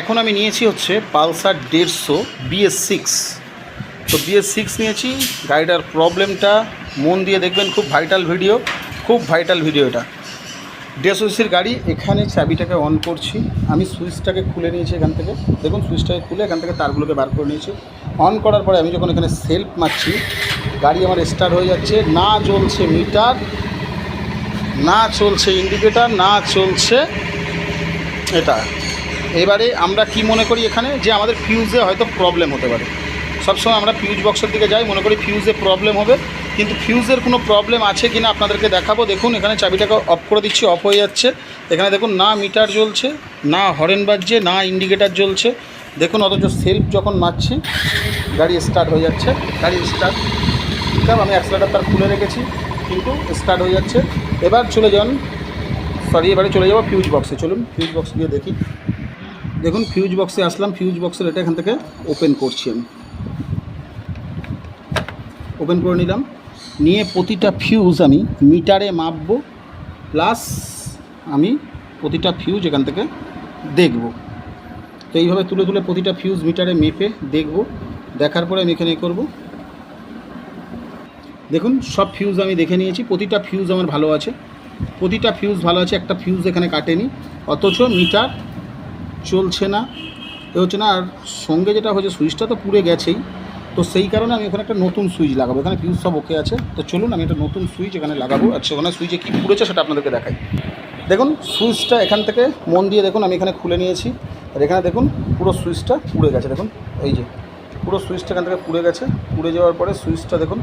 এখন আমি নিয়েছি হচ্ছে পালসার দেড়শো বিএস সিক্স তো বিএস সিক্স নিয়েছি, গাড়িটার প্রবলেমটা মন দিয়ে দেখবেন, খুব ভাইটাল ভিডিও খুব ভাইটাল ভিডিও এটা। দেড়শো সিসির গাড়ি, এখানে চাবিটাকে অন করছি। আমি সুইচটাকে খুলে নিয়েছি এখান থেকে। দেখুন, সুইচটাকে খুলে এখান থেকে তারগুলোকে বার করে নিয়েছি। অন করার পরে আমি যখন এখানে সেলফ মারছি, গাড়ি আমার স্টার্ট হয়ে যাচ্ছে। না জ্বলছে মিটার না চলছে ইন্ডিকেটার না চলছে এটা। এবারে আমরা কি মনে করি এখানে? যে আমাদের ফিউজে হয়তো প্রবলেম হতে পারে। সবসময় আমরা ফিউজ বক্সের দিকে যাই, মনে করি ফিউজে প্রবলেম হবে। কিন্তু ফিউজের কোনো প্রবলেম আছে কি না আপনাদেরকে দেখাবো। দেখুন, এখানে চাবিটাকে অফ করে দিচ্ছি অফ হয়ে যাচ্ছে। এখানে দেখুন, না মিটার জ্বলছে, না হরেন বাজছে, না ইন্ডিকেটার জ্বলছে। দেখুন, অথচ সেলফ যখন মারছি, গাড়ি স্টার্ট হয়ে যাচ্ছে। গাড়ি স্টার্ট আছে আমি অ্যাক্সিলেটার তার খুলে রেখেছি, কিন্তু স্টার্ট হয়ে যাচ্ছে। এবার চলে যান সরি এবারে চলে যাব ফিউজ বক্সে চলুন ফিউজ বক্স গিয়ে দেখি। দেখুন ফিউজ বক্সে আসলাম ফিউজ বক্সের এটা এখান থেকে ওপেন করছি আমি। ওপেন করে নিলাম। নিয়ে প্রতিটা ফিউজ আমি মিটারে মাপবো প্লাস আমি প্রতিটা ফিউজ এখান থেকে দেখব। তো এইভাবে তুলে তুলে প্রতিটা ফিউজ মিটারে মেপে দেখব। দেখার পরে আমি এখানে করব। দেখুন, সব ফিউজ আমি দেখে নিয়েছি। প্রতিটা ফিউজ আমার ভালো আছে। প্রতিটা ফিউজ ভালো আছে, একটা ফিউজ এখানে কাটেনি। অথচ মিটার চলছে না। এ হচ্ছে না, আর সঙ্গে যেটা হচ্ছে সুইচটা তো পুড়ে গেছেই। তো সেই কারণে আমি এখানে একটা নতুন সুইচ লাগাবো। এখানে ফিউজ সব ওকে আছে। তো চলুন, আমি একটা নতুন সুইচ এখানে লাগাবো। আর সেখানে সুইচে কী পুড়েছে সেটা আপনাদেরকে দেখাই। দেখুন, সুইচটা এখান থেকে মন দিয়ে দেখুন, আমি এখানে খুলে নিয়েছি। আর এখানে দেখুন, পুরো সুইচটা পুড়ে গেছে। দেখুন, এই যে, পুরো সুইচটা এখান থেকে পুড়ে গেছে। পুড়ে যাওয়ার পরে সুইচটা দেখুন,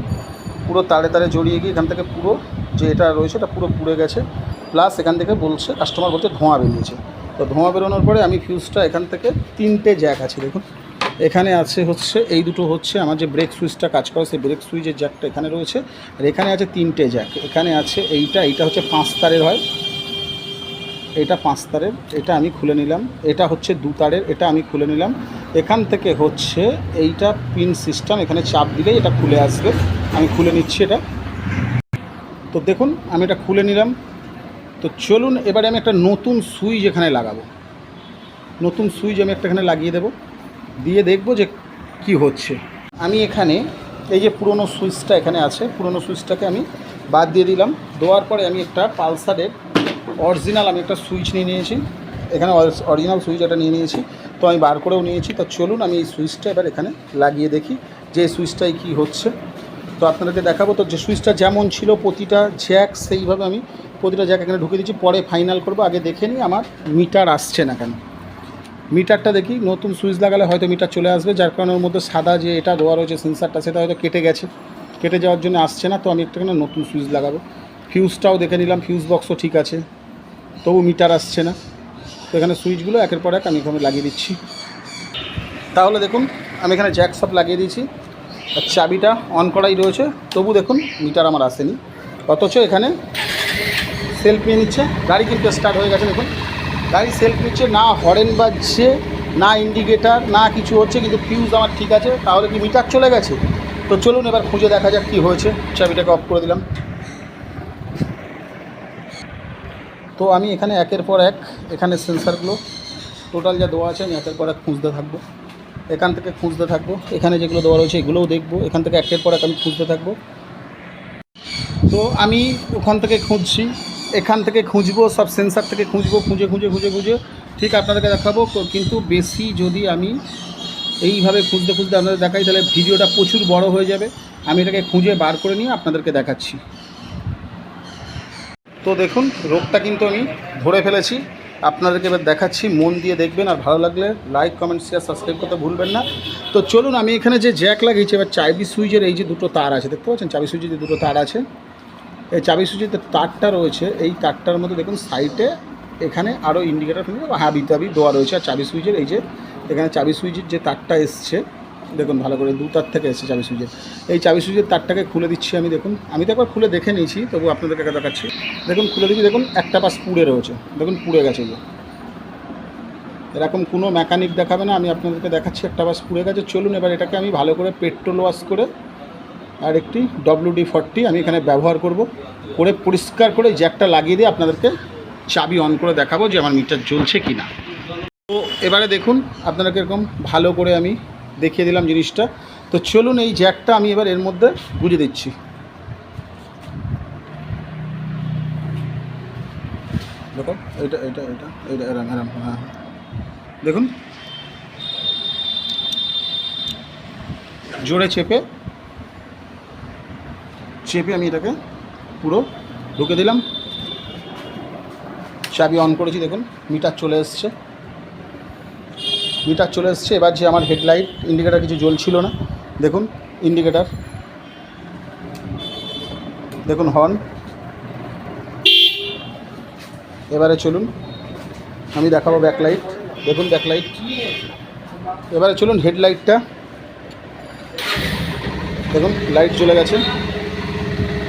পুরো তারে তারে জড়িয়ে গিয়ে এখান থেকে পুরো যে এটা রয়েছে, এটা পুরো পুড়ে গেছে। প্লাস এখান থেকে বলছে কাস্টমার বলছে, ধোঁয়া বেরিয়েছে। তো ধোঁয়া বেরোনোর পরে আমি ফিউজটা এখান থেকে তিনটে জ্যাক আছে, দেখুন। এখানে আছে হচ্ছে, এই দুটো হচ্ছে আমার যে ব্রেক সুইচটা কাজ করে, সেই ব্রেক সুইচের জ্যাকটা এখানে রয়েছে। আর এখানে আছে তিনটে জ্যাক এখানে আছে এইটা এইটা হচ্ছে পাঁচ তারের হয়। এটা পাঁচ তারের, এটা আমি খুলে নিলাম। এটা হচ্ছে দু তারের, এটা আমি খুলে নিলাম। এখান থেকে হচ্ছে এইটা পিন সিস্টেম এখানে চাপ দিলেই এটা খুলে আসবে। আমি খুলে নিচ্ছি এটা। তো দেখুন, আমি এটা খুলে নিলাম। তো চলুন, এবারে আমি একটা নতুন সুইচ এখানে লাগাবো। নতুন সুইচ আমি একটা এখানে লাগিয়ে দেব। দিয়ে দেখব যে কি হচ্ছে। আমি এখানে এই যে পুরনো সুইচটা এখানে আছে, পুরনো সুইচটাকে আমি বাদ দিয়ে দিলাম। দেওয়ার পরে আমি একটা পালসারের অরিজিনাল আমি একটা সুইচ নিয়ে নিয়েছি। এখানে অরিজিনাল সুইচ এটা নিয়ে নিয়েছি। তো আমি বার করেও নিয়েছি। তো চলুন, আমি এই সুইচটা এবার এখানে লাগিয়ে দেখি যে এই সুইচটায় কী হচ্ছে। তো আপনাদেরকে দেখাবো, তো যে সুইচটা যেমন ছিল প্রতিটা জ্যাক, সেইভাবে আমি প্রতিটা জ্যাক এখানে ঢুকে দিচ্ছি। পরে ফাইনাল করব। আগে দেখে নিই আমার মিটার আসছে না কেন। মিটারটা দেখি, নতুন সুইচ লাগালে হয়তো মিটার চলে আসবে। যার কারণে ওর মধ্যে সাদা যে এটা দেওয়া রয়েছে সেন্সারটা সেটা হয়তো কেটে গেছে। কেটে যাওয়ার জন্য আসছে না, তো আমি একটা নতুন সুইচ লাগাবো। ফিউজটাও দেখে নিলাম ফিউজ বক্সও ঠিক আছে। তবু মিটার আসছে না। তো এখানে সুইচগুলো একের পর এক আমি এখানে লাগিয়ে দিচ্ছি। তাহলে দেখুন, আমি এখানে জ্যাক সব লাগিয়ে দিয়েছি। আর চাবিটা অন করাই রয়েছে। তবু দেখুন, মিটার আমার আসেনি। অথচ এখানে সেলফ নিয়ে নিচ্ছে। গাড়ি কিন্তু স্টার্ট হয়ে গেছে, দেখুন। গাড়ি সেলফ নিচ্ছে, না হরেন বাজছে, না ইন্ডিকেটার না কিছু হচ্ছে, কিন্তু ফিউজ আমার ঠিক আছে, তাহলে কি মিটার চলে গেছে? তো চলুন এবার খুঁজে দেখা যাক কী হয়েছে। চাবিটাকে অফ করে দিলাম। তো আমি এখানে একের পর এক, এখানে সেন্সারগুলো টোটাল যা দেওয়া আছে, আমি একের পর এক খুঁজতে থাকব। এখান থেকে খুঁজতে থাকব। এখানে যেগুলো দেওয়া রয়েছে, এগুলোও দেখব। এখান থেকে একের পর এক আমি খুঁজতে থাকব। তো আমি ওখান থেকে খুঁজছি। এখান থেকে খুঁজবো, সব সেন্সার থেকে খুঁজবো, খুঁজে খুঁজে খুঁজে খুঁজে। ঠিক আপনাদেরকে দেখাবো কিন্তু বেশি যদি আমি এইভাবে খুঁজতে খুঁজতে আপনাদের দেখাই, তাহলে ভিডিওটা প্রচুর বড় হয়ে যাবে। আমি এটাকে খুঁজে বার করে নিয়ে আপনাদেরকে দেখাচ্ছি। তো দেখুন, রোগটা কিন্তু আমি ধরে ফেলেছি। আপনাদেরকে এবার দেখাচ্ছি, মন দিয়ে দেখবেন আর ভালো লাগলে লাইক কমেন্ট শেয়ার সাবস্ক্রাইব করতে ভুলবেন না। তো চলুন, আমি এখানে যে জ্যাক লাগিয়েছি, এবার চাবি সুইচের এই যে দুটো তার আছে, দেখতে পাচ্ছেন? চাবি সুইচের যে দুটো তার আছে এই চাবি সুইচের যে তারটা রয়েছে, এই তারটার মধ্যে দেখুন সাইডে এখানে আরও ইন্ডিকেটার হাবি। তাবি দেওয়া রয়েছে। আর চাবি সুইচের এই যে, এখানে চাবি সুইচের যে তারটা এসছে, দেখুন ভালো করে দু তার থেকে এসছে চাবি সুইচের। এই চাবি সুইচের তারটাকে খুলে দিচ্ছি আমি, দেখুন। আমি তো একবার খুলে দেখে নিয়েছি, তবু আপনাদেরকে দেখাচ্ছি। দেখুন, খুলে দিচ্ছি, দেখুন, একটা পাশ পুড়ে রয়েছে। দেখুন, পুড়ে গেছে যে। এরকম কোনো মেকানিক দেখাবে না, আমি আপনাদেরকে দেখাচ্ছি, একটা বাস পুড়ে গেছে। চলুন, এবার এটাকে আমি ভালো করে পেট্রোল ওয়াশ করে আর একটি ডব্লিউডি ফর্টি আমি এখানে ব্যবহার করব। করে পরিষ্কার করে জ্যাকটা লাগিয়ে দিয়ে আপনাদেরকে চাবি অন করে দেখাবো যে আমার মিটার জ্বলছে কি না তো এবারে দেখুন আপনারা কীরকম ভালো করে আমি দেখিয়ে দিলাম জিনিসটা। তো চলুন এই জ্যাকটা আমি এবার এর মধ্যে গুঁজে দিচ্ছি। দেখো এটা এটা এটা এটা, এরম এরম হ্যাঁ। দেখুন। জোরে চেপে চেপে আমি এটাকে পুরো ঢুকে দিলাম। চাবি অন করেছি, দেখুন মিটার চলে এসছে। মিটার চলে এসছে, এবার যে আমার হেডলাইট ইন্ডিকেটার কিছু জ্বলছিল না, দেখুন ইন্ডিকেটার দেখুন হর্ন এবারে চলুন, আমি দেখাবো ব্যাকলাইট দেখুন ব্যাকলাইট এবারে চলুন হেডলাইটটা দেখুন লাইট চলে গেছে।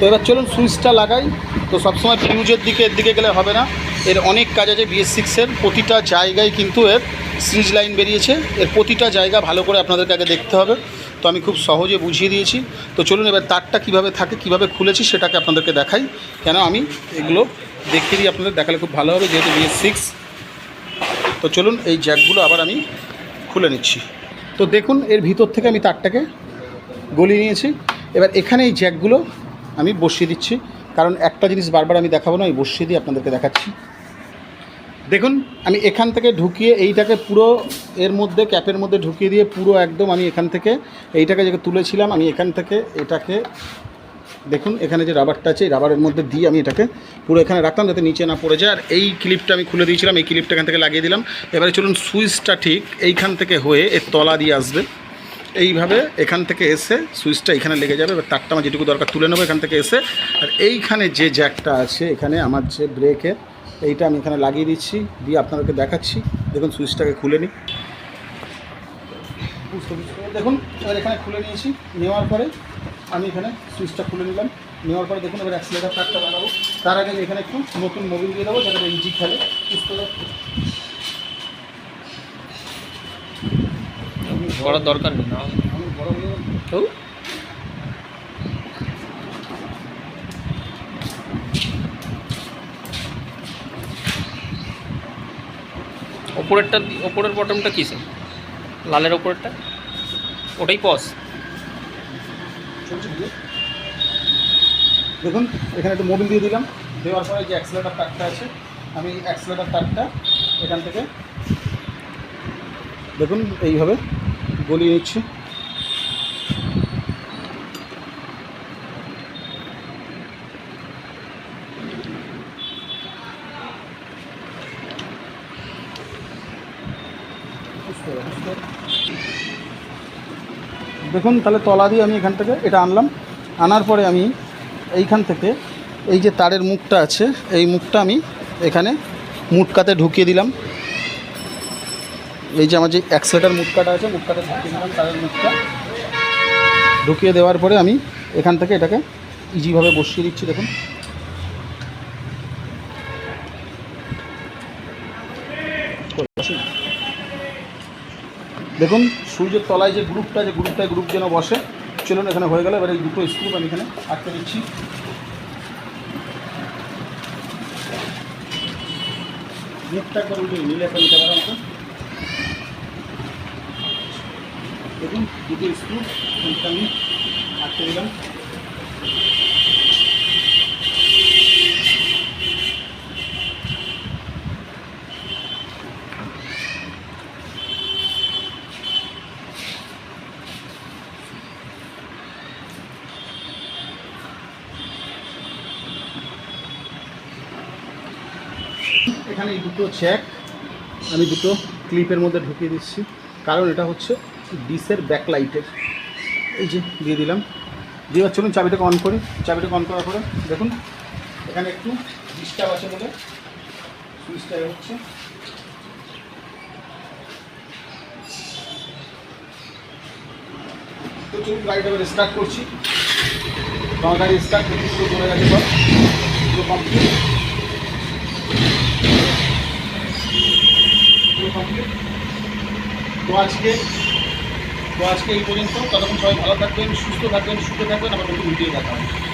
তো এবার চলুন সুইচটা লাগাই। তো সবসময় ফিউজের দিকে, এর দিকে গেলে হবে না। এর অনেক কাজ আছে বিএস সিক্সের প্রতিটা জায়গায় কিন্তু এর সিরিজ লাইন বেরিয়েছে। এর প্রতিটা জায়গা ভালো করে আপনাদেরকে আগে দেখতে হবে। তো আমি খুব সহজে বুঝিয়ে দিয়েছি। তো চলুন এবার তারটা কীভাবে থাকে, কীভাবে খুলেছি সেটাকে আপনাদেরকে দেখাই। কেন আমি এগুলো দেখিয়ে দিই, আপনাদের দেখালে খুব ভালো হবে, যেহেতু বিএস সিক্স তো চলুন এই জ্যাকগুলো আবার আমি খুলে নিচ্ছি। তো দেখুন, এর ভিতর থেকে আমি তারটাকে গলিয়ে নিয়েছি। এবার এখানে এই জ্যাকগুলো আমি বসিয়ে দিচ্ছি। কারণ একটা জিনিস বারবার আমি দেখাবো না, আমি বসিয়ে দিয়ে আপনাদেরকে দেখাচ্ছি। দেখুন, আমি এখান থেকে ঢুকিয়ে এইটাকে পুরো এর মধ্যে, ক্যাপের মধ্যে ঢুকিয়ে দিয়ে পুরো একদম আমি এখান থেকে এইটাকে যে তুলেছিলাম, আমি এখান থেকে এটাকে দেখুন, এখানে যে রাবারটা আছে, এই রাবারের মধ্যে দিয়ে আমি এটাকে পুরো এখানে রাখলাম যাতে নিচে না পড়ে যায়। আর এই ক্লিপটা আমি খুলে দিয়েছিলাম, এই ক্লিপটা এখান থেকে লাগিয়ে দিলাম। এবারে চলুন সুইচটা ঠিক এইখান থেকে হয়ে এর তলা দিয়ে আসবে। এইভাবে এখান থেকে এসে সুইচটা এখানে লেগে যাবে, এবার তারটা আমার যেটুকু দরকার তুলে নেব এখান থেকে এসে। আর এইখানে যে জ্যাকটা আছে, এখানে আমার যে ব্রেকের, এইটা আমি এখানে লাগিয়ে দিচ্ছি, দিয়ে আপনাদেরকে দেখাচ্ছি। দেখুন, সুইচটাকে খুলে নিই। দেখুন, এবার এখানে খুলে নিয়েছি। নেওয়ার পরে আমি এখানে সুইচটা খুলে নিলাম। নেওয়ার পরে দেখুন, এবার অ্যাক্সিলেটার তারটা লাগাবো। তার আগে এখানে একটু নতুন মোবিল দিয়ে দেবো যাতে ইজি খেলে। বুঝতে করার দরকার নেই। ওপরেরটা ওপরের বটমটা কিসে লালের ওপরেরটা? ওটাই পস। দেখুন এখানে একটু মোবিল দিয়ে দিলাম। দেওয়ার পরে যে অ্যাক্সিলেটার তারটা আছে আমি অ্যাক্সিলেটার তারটা এখান থেকে দেখুন এইভাবে গলিয়ে নিচ্ছি। দেখুন, তাহলে তলা দিয়ে আমি এখান থেকে এটা আনলাম। আনার পরে আমি এইখান থেকে এই যে তারের মুখটা আছে, এই মুখটা আমি এখানে মুটকাতে ঢুকিয়ে দিলাম। এই যে আমার যে অ্যাক্সেলেটার মুটকাটা আছে, মুটকাতে ঢুকিয়ে দিলাম তারের মুখটা ঢুকিয়ে দেওয়ার পরে আমি এখান থেকে এটাকে ইজিভাবে বসিয়ে দিচ্ছি, দেখুন। দেখুন, সূর্যের তলায় যে গ্রুপটা যে গ্রুপটায় গ্রুপ যেন বসে, চলুন, এখানে হয়ে গেল। এবার এই দুটো স্ক্রু আমি এখানে আটকে দিচ্ছি। মুখটা উল্টে নিলে একটা নিতে দেখুন, দুটো স্ক্রু আমি আটকে দিলাম। এখানে দুটো জ্যাক আমি দুটো ক্লিপের মধ্যে ঢুকিয়ে দিচ্ছি। কারণ এটা হচ্ছে ডিসের ব্যাকলাইটের। এই যে দিয়ে দিলাম। দিয়ে এবার চলুন চাবিটাকে অন করি। চাবিটাকে অন করার পরে দেখুন, এখানে একটু ডিস্টার্ব আছে বলে সুইচটা হচ্ছে। তো চলুন গাড়িটা এবার স্টার্ট করছি। আমার গাড়ি স্টার্ট করছি পুরো চলে গেছে পুরো কমপ্লিট তো আজকে তো আজকে এই পর্যন্ত। ততক্ষণ সবাই ভালো থাকবেন, সুস্থ থাকবেন, সুখে থাকবেন। আমার নতুন ভিডিও দেখা হবে